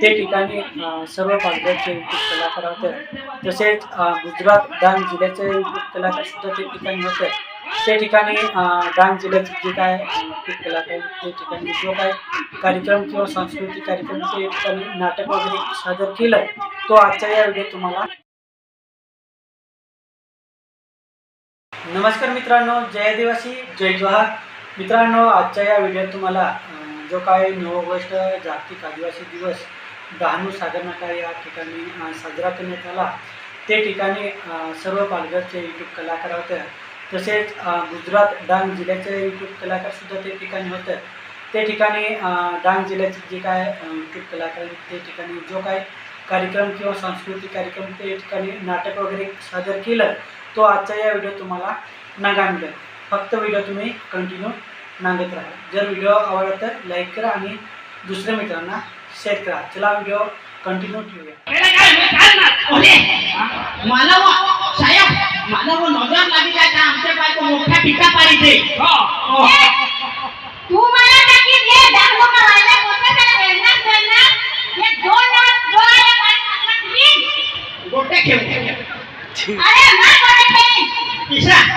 ते ठिकाणी सर्व पालघरचे युट्यूब कलाकार होते. तसेच गुजरात डांग जिल्ह्याचे युट्यूब कलाकार सुद्धा ते ठिकाणी होते. ते ठिकाणी डांग जिल्ह्याचे जे काय युट्यूब कलाकार ते ठिकाणी जो काय कार्यक्रम किंवा सांस्कृतिक कार्यक्रम ते ठिकाणी नाटक वगैरे सादर केलं तो आजच्या या व्हिडिओ तुम्हाला नमस्कार मित्रांनो जय आदिवासी जय जोहार. मित्रांनो आजच्या या व्हिडिओत तुम्हाला जो काय नऊ ऑगस्ट जागतिक आदिवासी दिवस डहाणू सागरनाका या ठिकाणी साजरा करण्यात आला. ते ठिकाणी सर्व पालघरचे यूट्यूब कलाकार होते. तसेच गुजरात डांग जिल्ह्याचे यूट्यूब कलाकारसुद्धा ते ठिकाणी होते. ते ठिकाणी डांग जिल्ह्याचे जे काय यूट्यूब कलाकार ते ठिकाणी जो काय कार्यक्रम किंवा सांस्कृतिक कार्यक्रम ते ठिकाणी नाटक वगैरे सादर केलं तो आजचा या व्हिडिओ तुम्हाला नागा मिळेल. फक्त व्हिडिओ तुम्ही कंटिन्यू नांगत राहा. जर व्हिडिओ आवडला तर लाईक करा आणि दुसऱ्या मित्रांना शेअर करा चला व्हिडिओ कंटिन्यू ठेवूया मला व साहेब मला व नजर लागी जाय का आमच्या बायको मोठ्या पिका पाडीते तू मला नक्की दे दारू का राहिला मोठा त्याला वेळणार वेळणार एक दोन लाख डोळे पाणी गोट्या खेळ अरे ना करे पिशा चला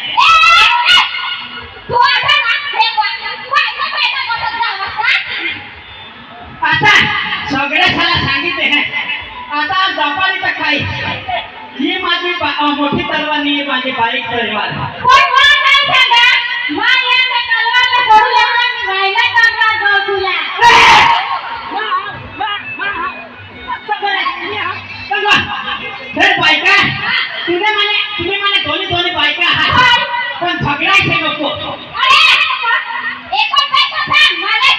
ભાઈ ઈ માજી મોટી તલવારની માજી બારીક તલવાર. કોઈ વાત નહીં સગા માં યાર તે તલવાર ને થોડું લેવાની વાયલા તલવાર જો છુલા અરે એક જ ભાઈ મારા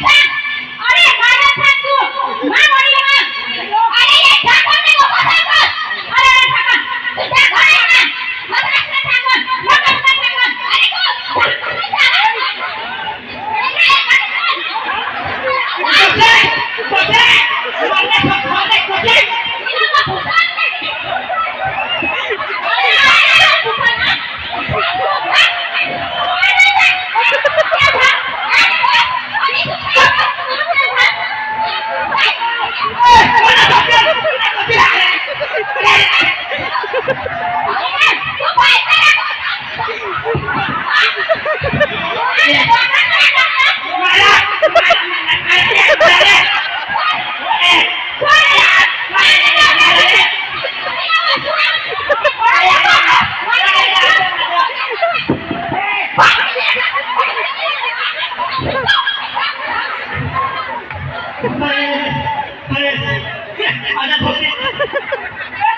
আচ্ছা ধরতে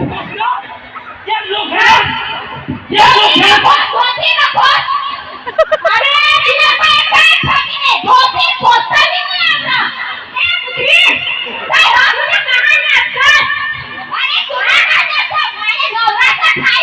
প্রশ্ন যে লোক যে লোক ধরতে না ধর আরে দিনে পায় পায় থাকি নে ধরতে কথা নি আমরা এ বুঝি তাই রাখলে কাহাই না আরে তোরা না দেখো মানে গৌরা কা খাই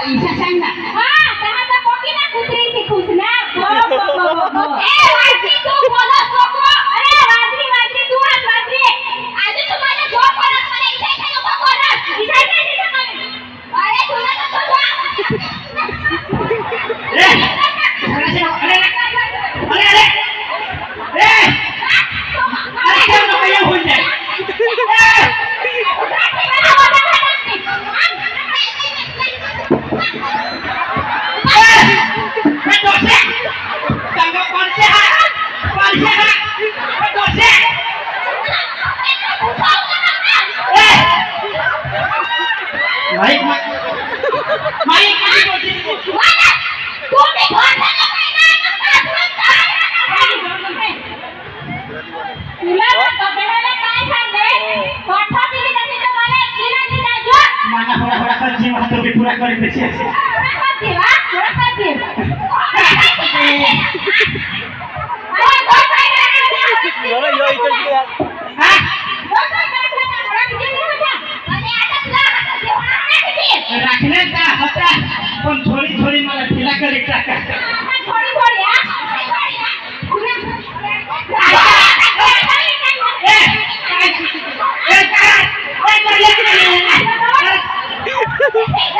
પૈસા સાંભળા હા તારા તો કોકીના કૂતરી થી ખુશ ના બો બો બો એ રાખને તા હતા પણ થોડી થોડી મને ઢીલા કરી ટાકા થોડી થોડી Hey!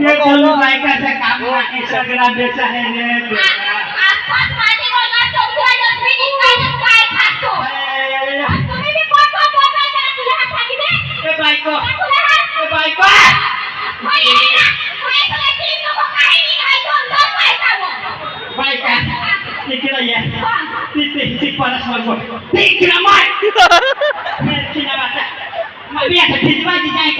ये बोलो बायकाचं काम आहे सगळा बेचा आहे रे ಬಾಯ್ಕೋ ಬಾಯ್ಕೋ ಬಾಯ್ಕ ನಿಕ್ಕಿರಯ್ಯ ನಿತ್ತಿ ಚಿಕ್ಕ ಪರಸ್ ಮಾಡ್ಬೋದು ತಿಕ್ಕಿರ ಮಾಡಿ ಮಮ್ಮಿ ಅಕ್ಕ ತಿದ್ವಾಗಿ ಜಾಯ್ಕ